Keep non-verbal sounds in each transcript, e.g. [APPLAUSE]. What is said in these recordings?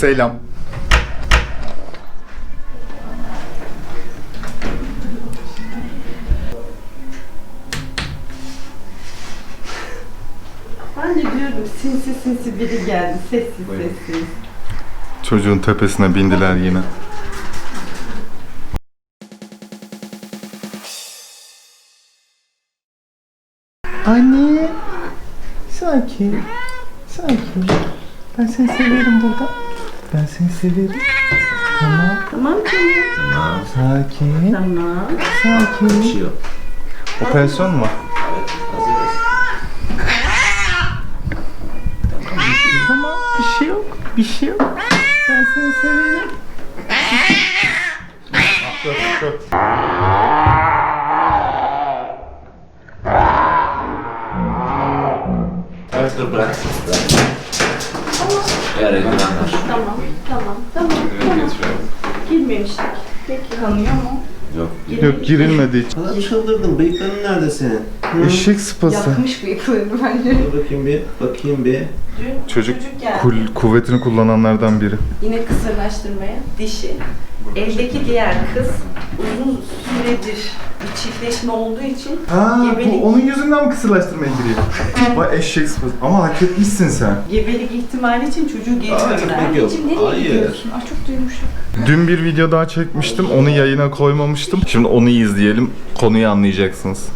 Selam. Ben de diyorum sinsi sinsi biri geldi. Sessiz Buyurun. sessiz. Çocuğun tepesine bindiler yine. Anne. Sakin. Sakin. Ben seni severim burada. Ben seni severim. Tamam. Tamam canım. Sakin. Tamam. Sakin. Operasyon mu? Tamam. Bir şey yok. Bir şey yok. Ben seni severim. Yok. Girilmedi hiç. Kadar çıldırdım. Bıyıkların nerede senin? Eşek sıpası. Yakmış bıyıklarını bence. Dur bakayım bir. Bakayım bir. Dün Çocuk çocuk geldi. kul- kuvvetini kullananlardan biri. Yine kısırlaştırmaya dişi. Eldeki diğer kız uzun süredir çiftleşme olduğu için Ha, Gebelik. bu onun yüzünden mi kısırlaştırmaya giriyor? Vay eşek sıpası. Ama hak etmişsin sen. gebelik ihtimali için çocuğu geri Aa, yok. Anneciğim nereye Hayır. gidiyorsun? Ay çok duymuşum. Dün bir video daha çekmiştim. Onu yayına koymamıştım. Şimdi onu izleyelim. Konuyu anlayacaksınız.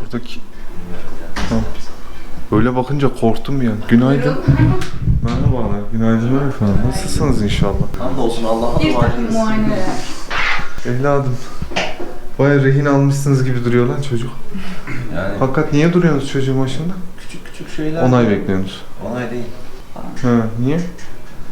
Buradaki... Ha. Böyle bakınca korktum ya. Günaydın. Merhabalar. Günaydınlar efendim. Nasılsınız inşallah? Hamdolsun Allah'a Bir takım duacıyız. muayeneler. Evladım. Baya rehin almışsınız gibi duruyor lan çocuk. Yani Hakikat niye duruyorsunuz çocuğun başında? küçük küçük şeyler. Onay bekliyorsunuz. Onay değil. Ha, niye?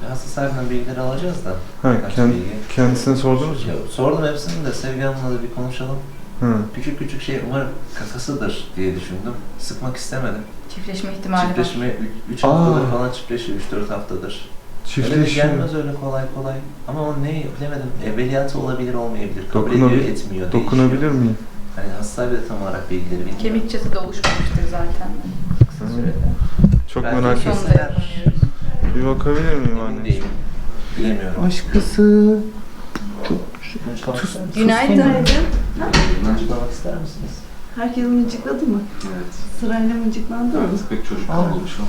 Hasta sahibinden bilgileri alacağız da. Ha, Kaç kend- bilgi? kendisine sordunuz mu? Ya, sordum hepsini de Sevgi Hanım'la da bir konuşalım. Ha. Küçük küçük şey umarım kakasıdır diye düşündüm. Sıkmak istemedim. Çiftleşme ihtimali var. Çiftleşme 3 Aa. haftadır falan çiftleşiyor 3-4 haftadır. Öyle Çiftleşiyor. gelmez öyle kolay kolay. Ama o ne bilemedim. Evveliyatı olabilir olmayabilir. Kabul Dokunabil- ediyor etmiyor. Dokunabilir değişiyor. miyim? Hani hasta bir de tam olarak bilgileri bilmiyor. Kemik çatı da oluşmamıştır zaten. Kısa sürede. Çok Belki merak ettim. Sonunda. Bir bakabilir miyim Emin anne? değilim. Bilemiyorum. Aşkısı. Misiniz? Günaydın. Mıncıklamak ister misiniz? Herkes mıncıkladı mı? Evet. Sırayla mıncıklandı mı? Evet, pek çocuk kalmamış ama.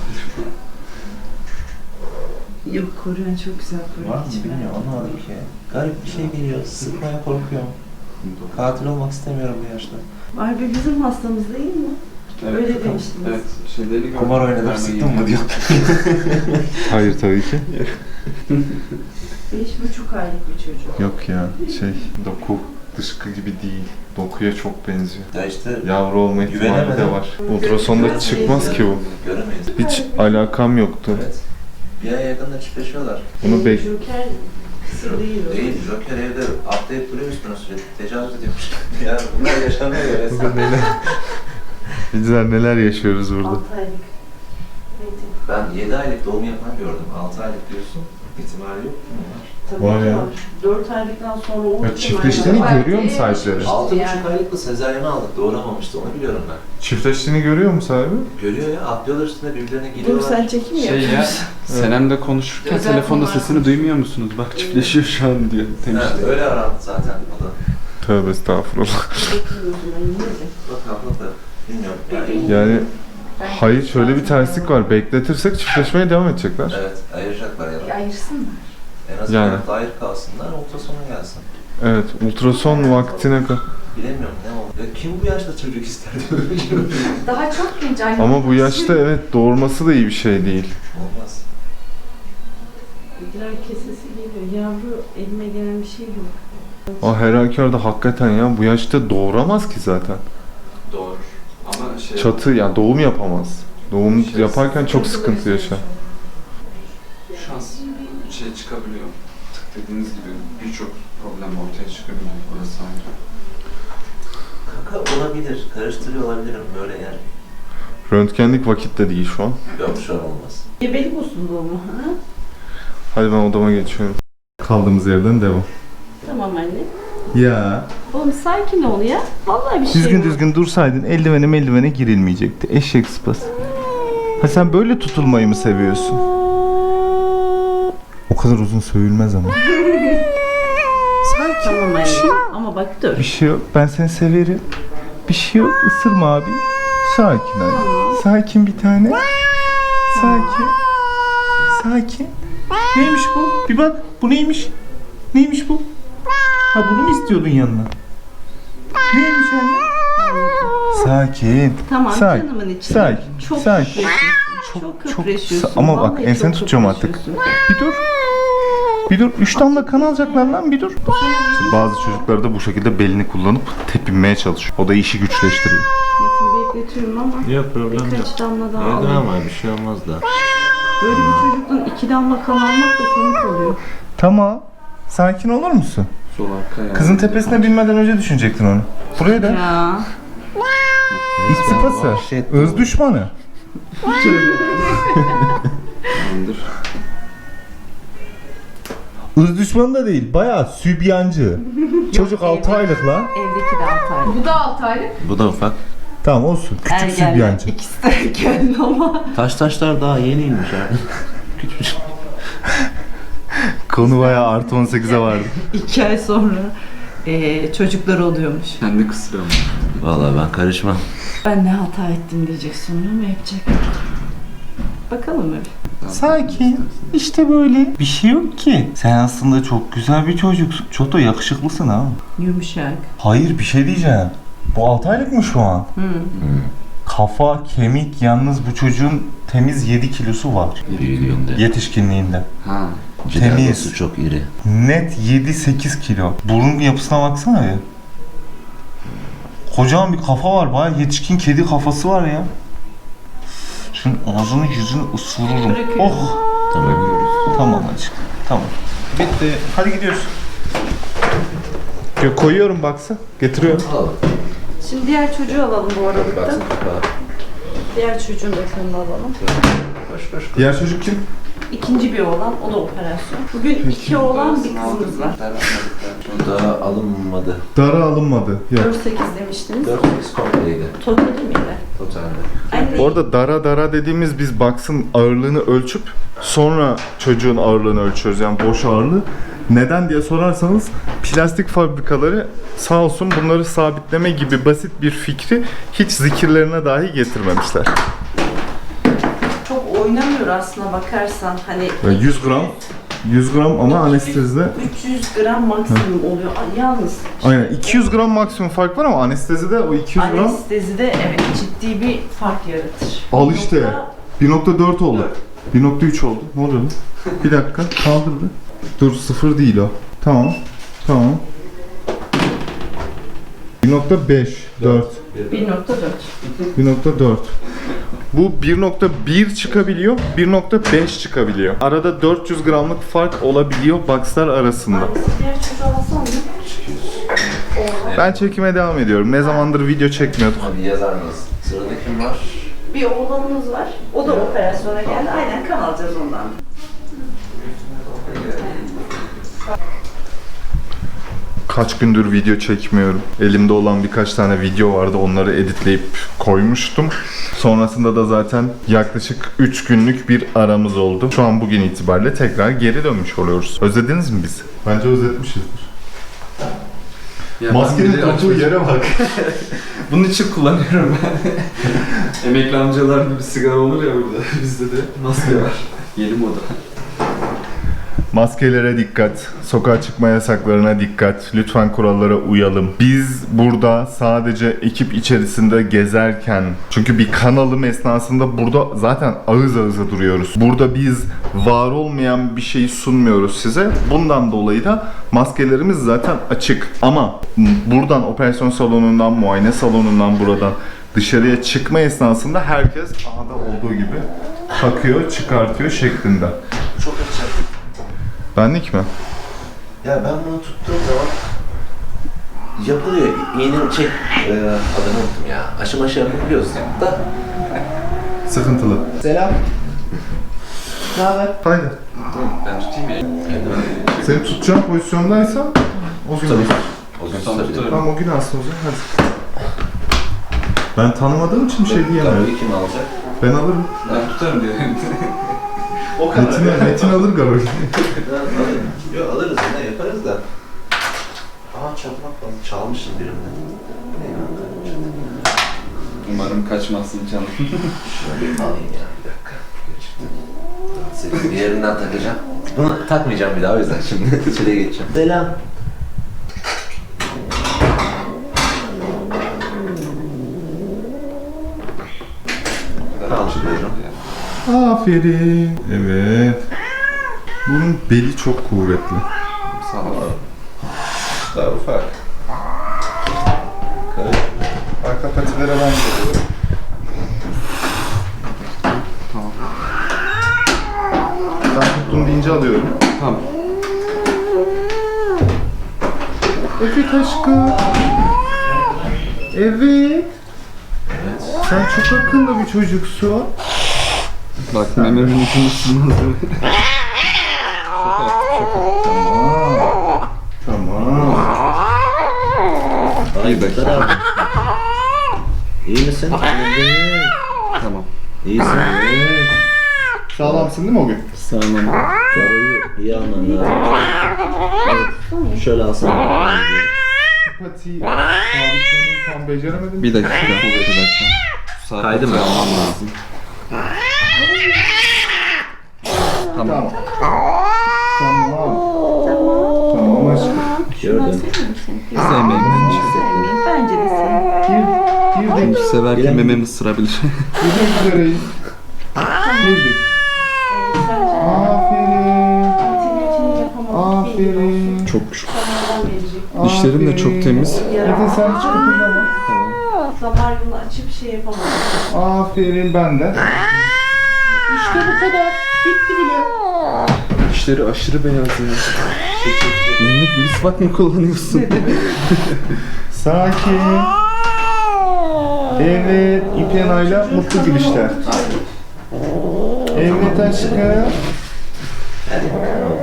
Yok koruyan çok güzel koruyor. Var mı Hiç bilmiyorum merak anlamadım etme. ki. Garip bir şey geliyor. Sıkmaya korkuyorum. Katil olmak istemiyorum bu yaşta. Var be bizim hastamız değil mi? Öyle demiştiniz. Evet, şeyleri gördüm. Kumar oynadım sıktın mı diyor. [LAUGHS] Hayır tabii ki. Beş buçuk aylık bir çocuk. Yok ya şey doku dışkı gibi değil. Dokuya çok benziyor. Ya işte Yavru olma ihtimali de Güvenemedim. var. Ultrasonda çıkmaz ki bu. göremeyiz. Hiç alakam yoktu. Evet. Bir ay yakında çiftleşiyorlar. Bunu bek Joker kısır değil o. Değil, Joker evde atlayıp duruyor üstüne sürekli. Tecavüz ediyormuş. [LAUGHS] ya bunlar yaşanıyor ya. resmen. neler Bizler neler yaşıyoruz burada. Altı aylık. Neydi? Ben 7 aylık doğum yapan gördüm. 6 aylık diyorsun. İhtimali yok mu? Tabii Var ki ya. var. Dört aylıktan sonra o Ya çiftleştiğini görüyor mu sahipleri? 6,5 Yani. aylıkla sezaryeni aldık. Doğuramamıştı. Onu biliyorum ben. Çiftleştiğini görüyor mu sahibi? Görüyor ya. Atlıyorlar üstüne birbirlerine Dur giriyorlar. sen çekim mi Şey ya? [LAUGHS] Senem'le konuşurken Özel telefonda kumar sesini duymuyor musunuz? Bak çiftleşiyor şu an diyor. Temizliyor. öyle arandı zaten o da. Tövbe estağfurullah. Bekliyorum ben yine de. Bak abla da bilmiyorum. Yani, hayır şöyle bir terslik var. Bekletirsek çiftleşmeye devam edecekler. evet, ayıracaklar ya. Bir ayırsınlar. En azından Yani. ayrı kalsınlar, ultrasona gelsin. Evet, ultrason vaktine kadar. Bilemiyorum ne oldu. Ya kim bu yaşta çocuk ister diyor. [LAUGHS] Daha çok genç anne. Ama bu yaşta evet doğurması da iyi bir şey değil. Olmaz. İdrar kesesi geliyor. Yavru elime gelen bir şey yok. O her halükarda hakikaten ya bu yaşta doğuramaz ki zaten. Doğru. Ama şey... Çatı yani doğum yapamaz. Doğum yaparken çok sıkıntı yaşar. Çıkabiliyor. Tık dediğiniz gibi birçok problem ortaya çıkabiliyor. Burası ayrı. Kaka olabilir, karıştırıyor olabilirim böyle yani. Röntgenlik vakit de değil şu an. Yok şu an olmaz. Gebelik bozukluğu mu? Ha? Hadi ben odama geçiyorum. Kaldığımız yerden devam. Tamam anne. Ya. Oğlum sakin ol ya. Vallahi bir şey Düzgün yok. düzgün dursaydın eldivene eldivene girilmeyecekti. Eşek sıpası. Ha sen böyle tutulmayı mı seviyorsun? O kadar uzun sövülmez ama. Sakin. Tamam Bir şey. Ama bak dur. Bir şey yok. Ben seni severim. Bir şey yok. Isırma abi. Sakin anne. Sakin bir tane. Sakin. Sakin. Neymiş bu? Bir bak. Bu neymiş? Neymiş bu? Ha bunu mu istiyordun yanına? Neymiş anne? Sakin. Tamam Sakin. canımın içinde. Sakin. Çok Sakin. köpreşiyorsun. Çok, çok- köpreşiyorsun. ama bak, Vallahi enseni çok tutacağım artık. köpreşiyorsun. Bir dur. Bir dur. Üç damla kan alacaklar lan bir dur. Bazı çocuklar da bu şekilde belini kullanıp tepinmeye çalışıyor. O da işi güçleştiriyor. Metin bekletiyorum ama Yok problem yok. birkaç damla daha Yok alayım. ama bir şey olmaz da. Böyle bir çocuktan iki damla kan almak da komik oluyor. Tamam. Sakin olur musun? Sol arka ayağı. Kızın tepesine binmeden önce düşünecektin onu. Buraya da. Ya. İstipası. vahşet Öz düşmanı. Tamamdır. Öz düşmanı da değil. Bayağı sübyancı. Çocuk 6 aylık lan. Evdeki de altı ay. Bu da 6 aylık. Bu da ufak. Tamam olsun. Küçük Ergenler. sübyancı. İkisi de [LAUGHS] ergen ama. Taş taşlar daha yeniymiş abi. [LAUGHS] Küçük. Konu bayağı artı 18'e vardı. İki ay sonra eee çocuklar oluyormuş. Kendi kısırıyor ama. Vallahi ben karışmam. Ben ne hata ettim diyecek sonra ama yapacak. Bakalım öyle. Sakin. İşte böyle. Bir şey yok ki. Sen aslında çok güzel bir çocuksun. Çok da yakışıklısın ha. Yumuşak. Hayır bir şey diyeceğim. Bu 6 aylık mı şu an? Hı. Kafa, kemik yalnız bu çocuğun temiz 7 kilosu var. Büyüdüğünde. Yetişkinliğinde. Ha. Temiz. Cilagosu çok iri. Net 7-8 kilo. Burun yapısına baksana ya. Kocaman bir kafa var. Bayağı yetişkin kedi kafası var ya. Şimdi ağzını yüzünü ısırırım. Bırakıyorum. Oh. Tamam. Tamam aşkım. Tamam. Bitti. Hadi gidiyoruz. Gö- koyuyorum baksa. Getiriyorum. Al. Şimdi diğer çocuğu alalım bu aralıkta. Baksana. Diğer çocuğun da kanını alalım. Koş koş. Diğer çocuk kim? İkinci bir oğlan, o da operasyon. Bugün iki oğlan bir kızımız var. Bu da alınmadı. Dara alınmadı. Yok. 4-8 demiştiniz. 4 8 kompleydi. Totali miydi? Anne, Bu arada dara dara dediğimiz biz baksın ağırlığını ölçüp sonra çocuğun ağırlığını ölçüyoruz. Yani boş ağırlığı. Neden diye sorarsanız plastik fabrikaları sağ olsun bunları sabitleme gibi basit bir fikri hiç zikirlerine dahi getirmemişler. çok oynamıyor aslına bakarsan. Hani 100 gram 100 gram ama anestezide 300 gram maksimum oluyor. A- Yalnız aynen 200 gram maksimum fark var ama anestezide o 200 gram anestezide evet ciddi bir fark yaratır. Al işte. Nokta 1.4 oldu. 1.3 oldu. Ne oluyor lan? Bir dakika kaldırdı. Dur sıfır değil o. Tamam. Tamam. 1.5 4 1.4. 1.4 Bu 1.1 çıkabiliyor, 1.5 çıkabiliyor. Arada 400 gramlık fark olabiliyor boxlar arasında. Ben çekime devam ediyorum. Ne zamandır video çekmiyordum. Hadi yazar mıyız? Sırada kim var? Bir oğlanımız var. O da operasyona geldi. Aynen kan alacağız ondan. Kaç gündür video çekmiyorum. Elimde olan birkaç tane video vardı. Onları editleyip koymuştum. Sonrasında da zaten yaklaşık 3 günlük bir aramız oldu. Şu an bugün itibariyle tekrar geri dönmüş oluyoruz. Özlediniz mi bizi? Bence özletmişizdir. Ya Maskenin açmadım. yere bak. [LAUGHS] Bunun için kullanıyorum ben. [LAUGHS] Emekli amcalar gibi sigara olur ya burada. [LAUGHS] Bizde de maske var. Yeni moda. Maskelere dikkat, sokağa çıkma yasaklarına dikkat, lütfen kurallara uyalım. Biz burada sadece ekip içerisinde gezerken, çünkü bir kanalım esnasında burada zaten ağız ağıza duruyoruz. Burada biz var olmayan bir şeyi sunmuyoruz size. Bundan dolayı da maskelerimiz zaten açık. Ama buradan operasyon salonundan, muayene salonundan buradan dışarıya çıkma esnasında herkes ahada olduğu gibi takıyor, çıkartıyor şeklinde. Çok açacak. Benlik mi? Ya ben bunu tuttuğum zaman yapılıyor. İğne çek e, adını unuttum ya. Aşı maşı yapabiliyoruz da. Sıkıntılı. Selam. Ne haber? Haydi. Ben tutayım ya. Seni tutacağım pozisyondaysa o gün Tabii. O gün tutabilirim. tutarım. Tamam o gün alsın o zaman hadi. Ben tanımadığım için bir şey diyemem. Tabii kim alacak? Ben alırım. Ben tutarım diye. [LAUGHS] O kadar. Metin, Metin alır galiba. [LAUGHS] Ya. Yok alırız yine yaparız da. Aa çakmak falan çalmışız birinden. Ne ya? Umarım kaçmazsın canım. Bir alayım ya bir dakika. Gerçekten. Senin bir yerinden takacağım. Bunu takmayacağım bir daha o yüzden şimdi [LAUGHS] şuraya geçeceğim. Selam. Tamam buyurun. Aferin. Evet. Bunun beli çok kuvvetli. Sağ ol. Daha ufak. Arka patilere ben geliyorum. Tamam. Ben tuttum deyince alıyorum. Tamam. Evet aşkım. Evet. Sen çok akıllı bir çocuksun. Bak mememin ucunu sığmaz. Tamam. Tamam. Ay Bir dakika. Muhtar abi. İyi misin? Evet. Tamam. İyisin. Evet. Sağlamsın değil mi o gün? Sağlam. Parayı iyi alman lazım. Evet. Şöyle alsana. Sabitlemeyi tam beceremedim. Bir dakika. Bir dakika. Kaydı mı? Almam lazım. Tamam. Tamam. Tamam. Tamam aşkım. Gördün. Sevmeyeyim bence. Sevmeyeyim. Bence de sevmeyeyim. Gir, girdik. Severken mememi ısırabilir. Girdik üzereyiz. Girdik. Aferin. Aferin. çok şükür. Dişlerim de çok temiz. Metin sen hiç kıpırdama. Damar yolunu açıp şey yapamam. Aferin ben de. İşte bu kadar. Bitti bile. Dişleri aşırı beyaz ya. Günlük bir ispat mı kullanıyorsun? [LAUGHS] Sakin. Evet, İpyanayla mutlu gülüşler. Evet aşkım.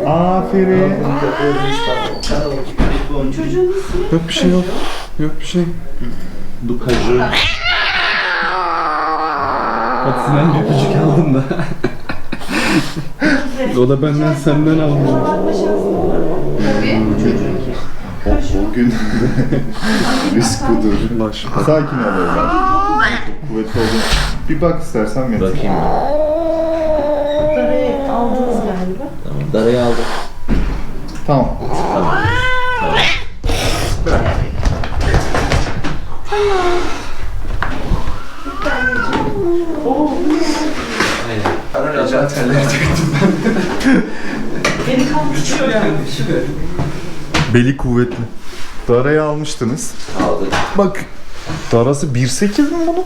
Aferin. Çocuğun ismi Yok bir şey yok. Yok bir şey. Bu Hepsinden bir küçük aldım da. o da benden senden aldım. Çocuğunki. O, o gün [LAUGHS] risk budur. Sakin ol evladım. Kuvvetli oldun. Bir bak istersen Metin. Bakayım. Darayı aldınız galiba. Tamam. Darayı aldım. Tamam. Oo, beni kalkışıyor yani. Beli kuvvetli. Darayı almıştınız. Aldım. Bak. Darası 1.8 mi bunun?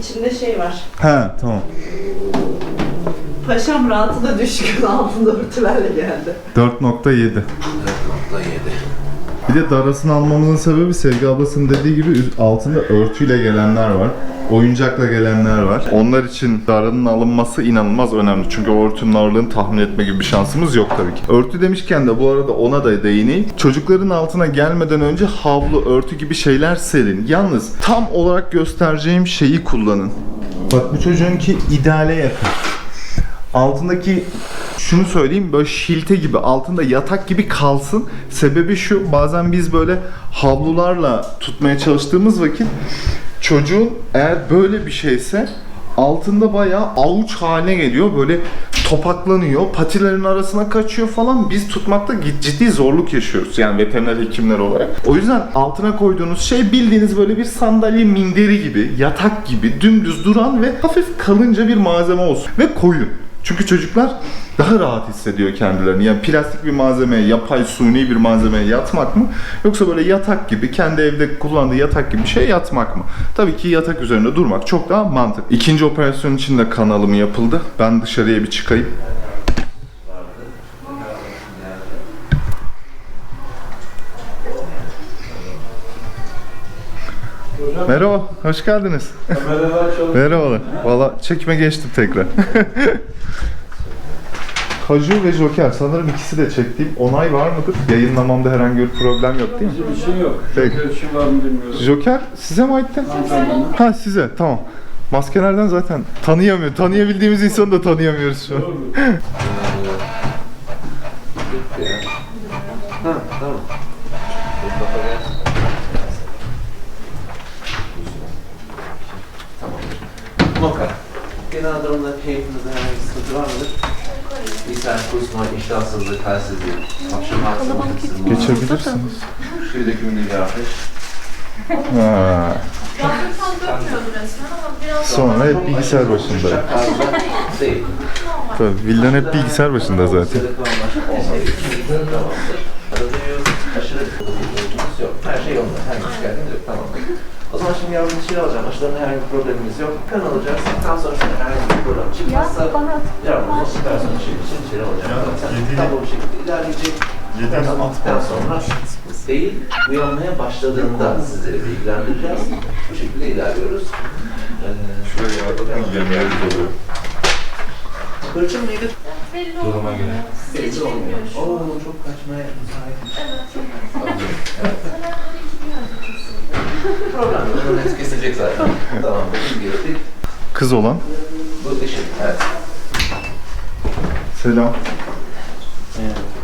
İçinde şey var. He tamam. Paşam rahatı da düşkün [LAUGHS] altında örtülerle geldi. 4.7. 4.7. Bir de darasını almamızın sebebi Sevgi ablasının dediği gibi altında örtüyle gelenler var. Oyuncakla gelenler var. Onlar için daranın alınması inanılmaz önemli. Çünkü o örtünün ağırlığını tahmin etme gibi bir şansımız yok tabii ki. Örtü demişken de bu arada ona da değineyim. Çocukların altına gelmeden önce havlu, örtü gibi şeyler serin. Yalnız tam olarak göstereceğim şeyi kullanın. Bak bu çocuğunki ideale yakın. Altındaki şunu söyleyeyim böyle şilte gibi altında yatak gibi kalsın. Sebebi şu bazen biz böyle havlularla tutmaya çalıştığımız vakit çocuğun eğer böyle bir şeyse altında bayağı avuç haline geliyor. Böyle topaklanıyor, patilerin arasına kaçıyor falan. Biz tutmakta ciddi zorluk yaşıyoruz yani veteriner hekimler olarak. O yüzden altına koyduğunuz şey bildiğiniz böyle bir sandalye minderi gibi, yatak gibi dümdüz duran ve hafif kalınca bir malzeme olsun. Ve koyun. Çünkü çocuklar daha rahat hissediyor kendilerini. Yani plastik bir malzemeye, yapay suni bir malzemeye yatmak mı? Yoksa böyle yatak gibi, kendi evde kullandığı yatak gibi bir şey yatmak mı? Tabii ki yatak üzerinde durmak çok daha mantıklı. İkinci operasyon için de kan alımı yapıldı. Ben dışarıya bir çıkayım. Merhaba, hoş geldiniz. Merhabalar. Valla çekime geçtim tekrar. [LAUGHS] Kaju ve Joker sanırım ikisi de çektiğim onay var mıdır? Yayınlamamda herhangi bir problem yok değil mi? Bir şey yok. Peki. Joker için var mı bilmiyorum. Joker size mi aitti? Ha size tamam. Maskelerden zaten tanıyamıyor. Tanıyabildiğimiz insanı da tanıyamıyoruz şu an. [LAUGHS] Ha. Tamam. Genel durumda keyfinizde herhangi bir sıkıntı var mıdır? İshal, kusma, iştahsızlık, halsizlik, hapşırma, hastalık, Geçebilirsiniz. Şiir dökümünde bir artış. Ha. Zaten tam dökmüyordu resmen ama biraz Sonra hep bilgisayar başında. Değil. Tabii Vildan hep bilgisayar başında zaten. Aşırı sıkıntımız yok. Her şey yolunda. Herhangi bir şikayetimiz yok. Tamam. O zaman şimdi yavrum dışarı alacağım. Aşılarında herhangi bir problemimiz yok. Kan alacağız. Kan sonrasında herhangi bir problem çıkmazsa yavrum operasyon için için dışarı alacağım. Zaten tablo bir şekilde ilerleyecek. Kan aldıktan sonra değil, uyanmaya başladığında sizleri bilgilendireceğiz. Bu şekilde ilerliyoruz. Ee, Şuraya bakın yemeğe oluyor. Hırçın mıydı? belli Duruma olmuyor. göre. Belli olmuyor. Oo çok kaçmaya müsait. Evet, Problem yok. Bunun kesilecek zaten. tamam. Kız olan. Bu dişi. Evet. Selam. [LAUGHS]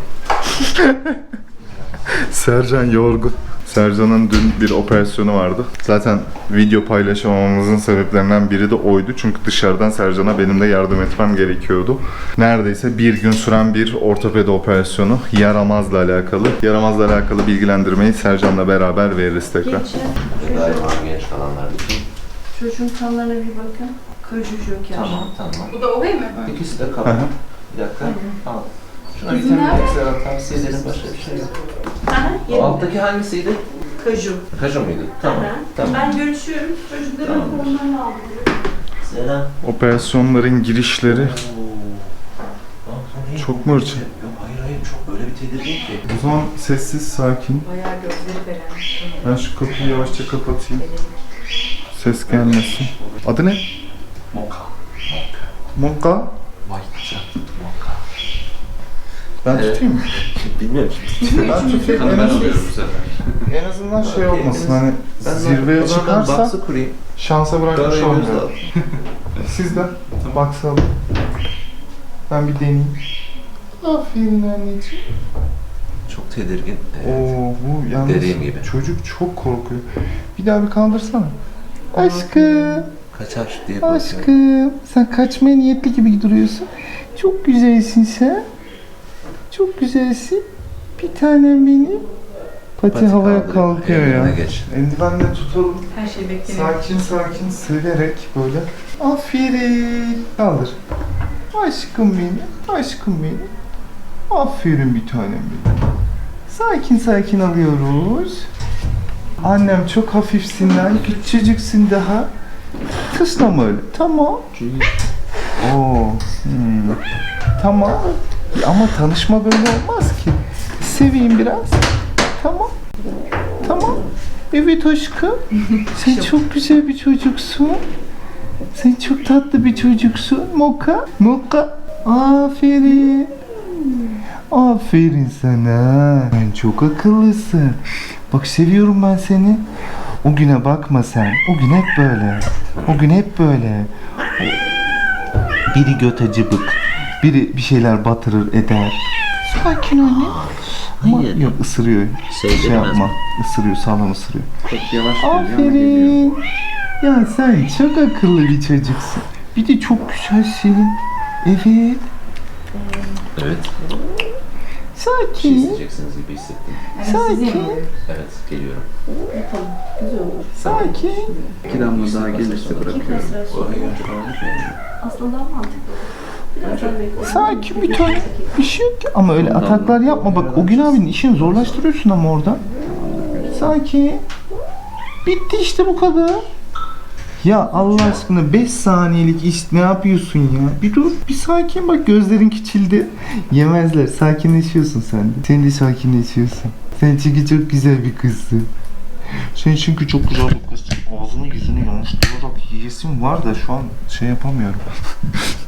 Sercan yorgun. Sercan'ın dün bir operasyonu vardı. Zaten video paylaşamamamızın sebeplerinden biri de oydu. Çünkü dışarıdan Sercan'a benim de yardım etmem gerekiyordu. Neredeyse bir gün süren bir ortopedi operasyonu. Yaramazla alakalı. Yaramazla alakalı bilgilendirmeyi Sercan'la beraber veririz tekrar. Gençler, Daima genç kalanlar için. çocuğun kanlarına bir bakın. Kaju joker. Tamam tamam. Bu da o değil mi? İkisi de kapalı. Bir dakika. Al. Şuna Bizim vitamin nerede? ekstra tavsiyelerin başka bir şey yok. Aha, O alttaki hangisiydi? Kaju. Kaju muydu? Tamam. Aha. Tamam. Ben görüşüyorum. Çocukların Tamam. formlarını aldım. Selam. Operasyonların girişleri Çok mu hırçın? Yok hayır hayır çok böyle bir tedirgin ki. O zaman sessiz, sakin. Bayağı gözleri veren. Ben şu kapıyı yavaşça kapatayım. Ses gelmesin. Adı ne? Moka. Monka. Ben Evet. tutayım mı? Bilmiyorum. Ben tutayım. En, Ben alıyorum bu sefer. en azından şey olmasın hani zirveye ben çıkarsa baksı kurayım. şansa bırakmış olmuyor. [LAUGHS] Siz de baksalım. Ben bir deneyeyim. Aferin anneciğim. Çok tedirgin. Evet. Oo bu yalnız Dediğim gibi. çocuk çok korkuyor. Bir daha bir kaldırsana. Aşkım. Kaçar diye bakıyorum. Aşkım, sen kaçmaya niyetli gibi duruyorsun. Çok güzelsin sen. Çok güzelsin. Bir tanem benim. Pati, Pati havaya kaldırıyor, kalkıyor ya. eline geç. Eldivenle tutalım. Her şey bekleniyor. Sakin sakin severek böyle. Aferin. Kaldır. Aşkım benim. Aşkım benim. Aferin bir tanem benim. Sakin sakin alıyoruz. Annem çok hafifsin lan. Küçücüksün daha. Tıslama öyle. Tamam. Oo. hmm. Tamam. Ama tanışma böyle olmaz ki. Seveyim biraz. Tamam. Tamam. Evet aşkım. Sen çok güzel bir çocuksun. Sen çok tatlı bir çocuksun. Moka. Moka. Aferin. Aferin sana. Sen çok akıllısın. Bak seviyorum ben seni. O güne bakma sen. O gün hep böyle. O gün hep böyle. Biri göt acıbık. Biri bir şeyler batırır eder. Sakin anne. Ama Hayır. yok ısırıyor. Şey Sevdirmez yapma. mi? Isırıyor, sağlam ısırıyor. Çok yavaş geliyor ama geliyor. Aferin. Ya sen çok akıllı bir çocuksun. Bir de çok güzelsin. Evet. Evet. Bir şey Sakin. isteyeceksiniz gibi hissettim. Sakin. Evet geliyorum. Sakin. İki damla daha gelirse bırakıyorum. O. Aslında daha mantıklı Sakin bir tane. Bir şey yok ki. Ama öyle ataklar yapma bak. O gün abinin işini zorlaştırıyorsun ama orada. Sakin. Bitti işte bu kadar. Ya Allah aşkına 5 saniyelik iş ne yapıyorsun ya? Bir dur, bir sakin bak gözlerin küçüldü. Yemezler, sakinleşiyorsun sen de. Sen de sakinleşiyorsun. Sen çünkü çok güzel bir kızsın. Sen çünkü çok güzel bir kızsın. Ağzını yüzünü yanlıştırarak yiyesin var da şu an şey yapamıyorum. [LAUGHS]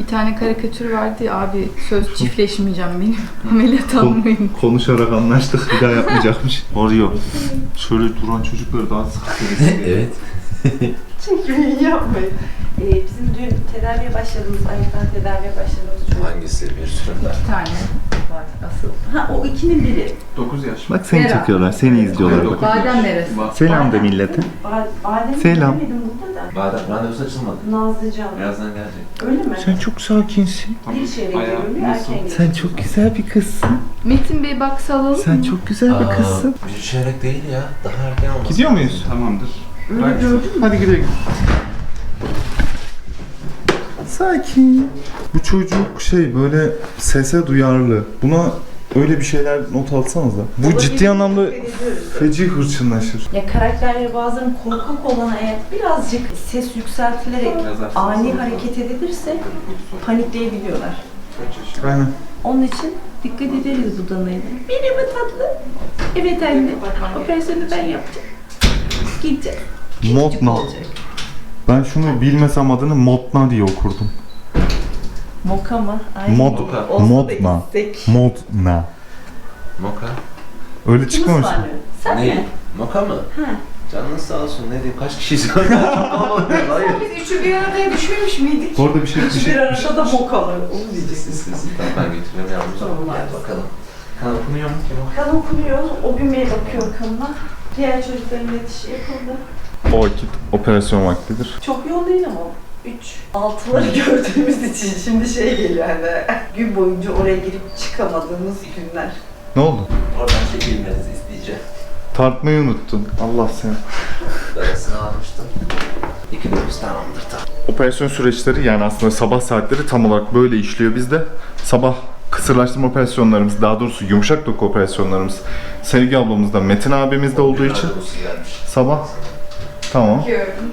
Bir tane karikatür vardı ya abi söz çiftleşmeyeceğim benim. [LAUGHS] Ameliyat almayın. Konuşarak anlaştık bir daha yapmayacakmış. [LAUGHS] Arıyor. Şöyle duran çocukları daha sık [LAUGHS] evet. Çekmeyin yapmayın. Ee, bizim dün tedaviye başladığımız, ayaktan tedaviye başladığımız çocuk. Hangisi bir sürü Bir tane var asıl. Ha o ikinin biri. 9 yaş. Bak seni Vera. çekiyorlar, seni izliyorlar. Bak. Badem? Ba- Selam de millete. Ba- Badem'i Selam. göremedim burada da. Badem randevusu açılmadı. Nazlıcan. Birazdan gelecek. Öyle mi? Sen çok sakinsin. Bir şeyle Ayağı görülüyor, nasıl? erken Sen çok güzel bir kızsın. Metin Bey bak salalım Sen mı? çok güzel bir kızsın. bir çeyrek değil ya. Daha erken olması Gidiyor muyuz? Tamamdır. Öyle? Hadi gidelim. Sakin. Bu çocuk şey böyle sese duyarlı. Buna öyle bir şeyler not alsanıza. Bu ciddi anlamda feci hırçınlaşır. Ya karakterleri bazen korkak olan eğer birazcık ses yükseltilerek ani hareket edilirse panikleyebiliyorlar. Aynen. Onun için dikkat ederiz bu danaya. Merhaba tatlı. Evet anne. Operasyonu ben yapacağım. Gideceğim. Modna. olacak. Ben şunu bilmesem adını Modna diye okurdum. Moka mı? Ay, Mod, Moka. Modna. Modna. Moka. Öyle çıkmamış mı? Sen Ne? mi? Moka mı? Ha. Canın sağ olsun. Ne diyeyim? Kaç kişiyiz? [LAUGHS] Hayır. Biz üçü bir araya düşmemiş miydik? Bu arada bir şey, bir Bir şey, arada da mokalı. Onu Siz diyeceksin. siz siz. Tamam ben getiriyorum yavrum. Tamam, Gel hadi. bakalım. Kan okunuyor mu? Kan okunuyor. O gün mail bakıyor kanına. Diğer çocukların iletişi yapıldı. O vakit operasyon vaktidir. Çok yoğun değil ama. 3. Altıları [LAUGHS] gördüğümüz için şimdi şey geliyor hani gün boyunca oraya girip çıkamadığımız günler. Ne oldu? Oradan çekilmenizi isteyeceğim. Tartmayı unuttun. Allah seni. Darasını almıştım. İki dokuz tamamdır tamam. Operasyon süreçleri yani aslında sabah saatleri tam olarak böyle işliyor bizde. Sabah kısırlaştırma operasyonlarımız, daha doğrusu yumuşak doku operasyonlarımız Sevgi ablamızda, Metin abimizde olduğu için sabah tamam. Gördüm.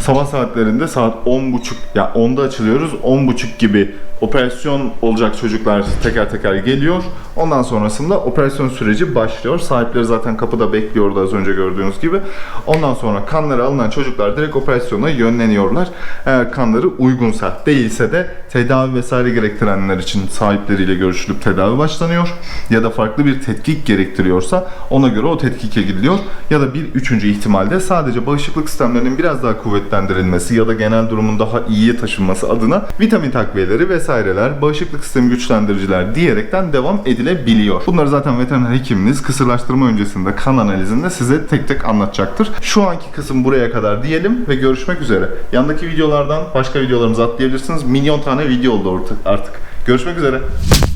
Sabah saatlerinde saat 10.30 ya 10'da açılıyoruz. 10.30 gibi operasyon olacak çocuklar teker teker geliyor. Ondan sonrasında operasyon süreci başlıyor. Sahipleri zaten kapıda bekliyordu az önce gördüğünüz gibi. Ondan sonra kanları alınan çocuklar direkt operasyona yönleniyorlar. Eğer kanları uygunsa değilse de tedavi vesaire gerektirenler için sahipleriyle görüşülüp tedavi başlanıyor. Ya da farklı bir tetkik gerektiriyorsa ona göre o tetkike gidiliyor. Ya da bir üçüncü ihtimalde sadece bağışıklık sistemlerinin biraz daha kuvvetlendirilmesi ya da genel durumun daha iyiye taşınması adına vitamin takviyeleri vesaireler, bağışıklık sistemi güçlendiriciler diyerekten devam edilebiliyor. Bunları zaten veteriner hekiminiz kısırlaştırma öncesinde kan analizinde size tek tek anlatacaktır. Şu anki kısım buraya kadar diyelim ve görüşmek üzere. Yandaki videolardan başka videolarımızı atlayabilirsiniz. Milyon tane video oldu artık. Görüşmek üzere.